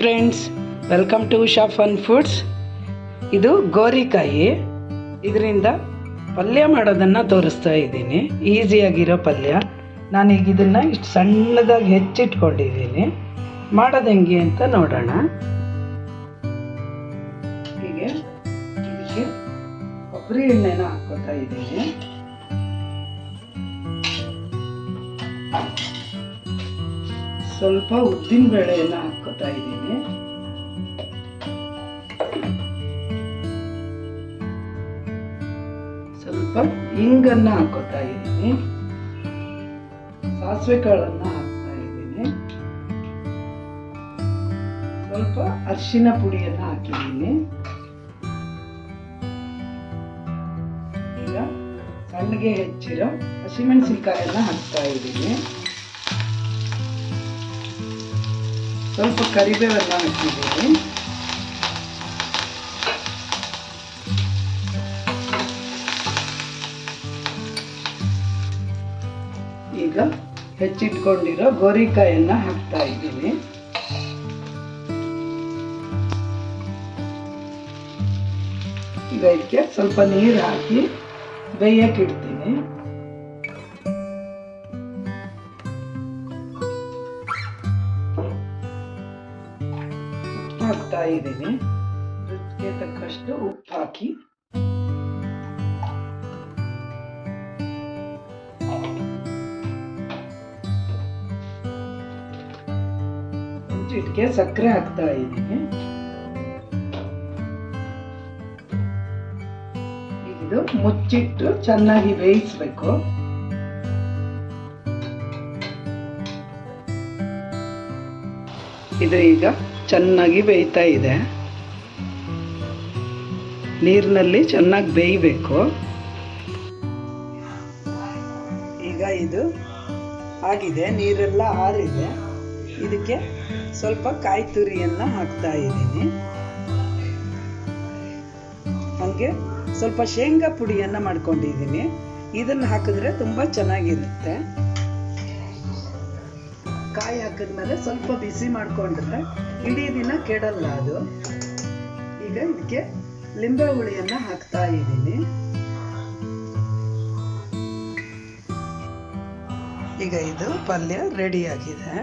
Friends welcome to Usha fun foods ಇದು ಗೋರಿಕಾಯಿ. ಇದರಿಂದ ಪಲ್ಯ ಮಾಡೋದನ್ನು ತೋರಿಸ್ತಾ ಇದ್ದೀನಿ. ಈಸಿಯಾಗಿರೋ ಪಲ್ಯ. ನಾನೀಗ ಇದನ್ನು ಇಷ್ಟು ಸಣ್ಣದಾಗಿ ಹೆಚ್ಚಿಟ್ಕೊಂಡಿದ್ದೀನಿ. ಮಾಡೋದು ಹೆಂಗೆ ಅಂತ ನೋಡೋಣ. ಹೀಗೆ ಇದಕ್ಕೆ ಕೊಬ್ಬರಿ ಎಣ್ಣೆನ ಹಾಕ್ಕೊತಾ ಇದ್ದೀನಿ. ಸ್ವಲ್ಪ ಉದ್ದಿನ ಬೇಳೆಯನ್ನು ಹಾಕೋತಾ ಇದ್ದೀನಿ. ಸ್ವಲ್ಪ ಇಂಗನ್ನ ಹಾಕೋತಾ ಇದ್ದೀನಿ. ಸಾಸಿವೆ ಕಾಳನ್ನ ಹಾಕ್ತಾ ಇದ್ದೀನಿ. ಸ್ವಲ್ಪ ಅರಿಶಿನ ಪುಡಿಯನ್ನ ಹಾಕಿದ್ದೀನಿ. ಈಗ ಸಣ್ಣಗೆ ಹೆಚ್ಚಿರೋ ಹಸಿಮೆಣಸಿನ್ಕಾಯನ್ನ ಹಾಕ್ತಾ ಇದ್ದೀನಿ. ಸ್ವಲ್ಪ ಕರಿಬೇವೆಲ್ಲ ಹಾಕಿದ್ದೀನಿ ಈಗ ಹೆಚ್ಚಿಟ್ಕೊಂಡಿರೋ ಗೋರಿಕಾಯನ್ನ ಹಾಕ್ತಾ ಇದ್ದೀನಿ. ಈಗ ಇದಕ್ಕೆ ಸ್ವಲ್ಪ ನೀರು ಹಾಕಿ ಬೇಯಕ್ಕೆ ಇಡ್ತೀನಿ. ಹಾಕ್ತಾ ಇದ್ದೀನಿ. ರುಚಿಗೆ ತಕ್ಕಷ್ಟು ಉಪ್ಪು ಹಾಕಿ. ಚಿಟಿಕೆ ಸಕ್ಕರೆ ಹಾಕ್ತಾ ಇದ್ದೀನಿ. ಇದು ಮುಚ್ಚಿಟ್ಟು ಚೆನ್ನಾಗಿ ಬೇಯಿಸ್ಬೇಕು. ಇದು ಈಗ ಚೆನ್ನಾಗಿ ಬೇಯ್ತಾ ಇದೆ. ನೀರಿನಲ್ಲಿ ಚೆನ್ನಾಗಿ ಬೇಯಬೇಕು. ಈಗ ಇದು ಆಗಿದೆ, ನೀರೆಲ್ಲ ಆರಿದೆ. ಇದಕ್ಕೆ ಸ್ವಲ್ಪ ಕಾಯಿ ತುರಿಯನ್ನು ಹಾಕ್ತಾ ಇದ್ದೀನಿ. ಹಾಗೆ ಸ್ವಲ್ಪ ಶೇಂಗಾ ಪುಡಿಯನ್ನು ಮಾಡ್ಕೊಂಡಿದ್ದೀನಿ. ಇದನ್ನು ಹಾಕಿದ್ರೆ ತುಂಬ ಚೆನ್ನಾಗಿರುತ್ತೆ. ಕಾಯಿ ಹಾಕಿದ್ಮೇಲೆ ಸ್ವಲ್ಪ ಬಿಸಿ ಮಾಡಿಕೊಂಡ್ರೆ ಇಡೀ ದಿನ ಕೆಡಲ್ಲ ಅದು. ಈಗ ಇದಕ್ಕೆ ಲಿಂಬೆ ಹುಳಿಯನ್ನು ಹಾಕ್ತಾ ಇದ್ದೀನಿ. ಈಗ ಇದು ಪಲ್ಯ ರೆಡಿಯಾಗಿದೆ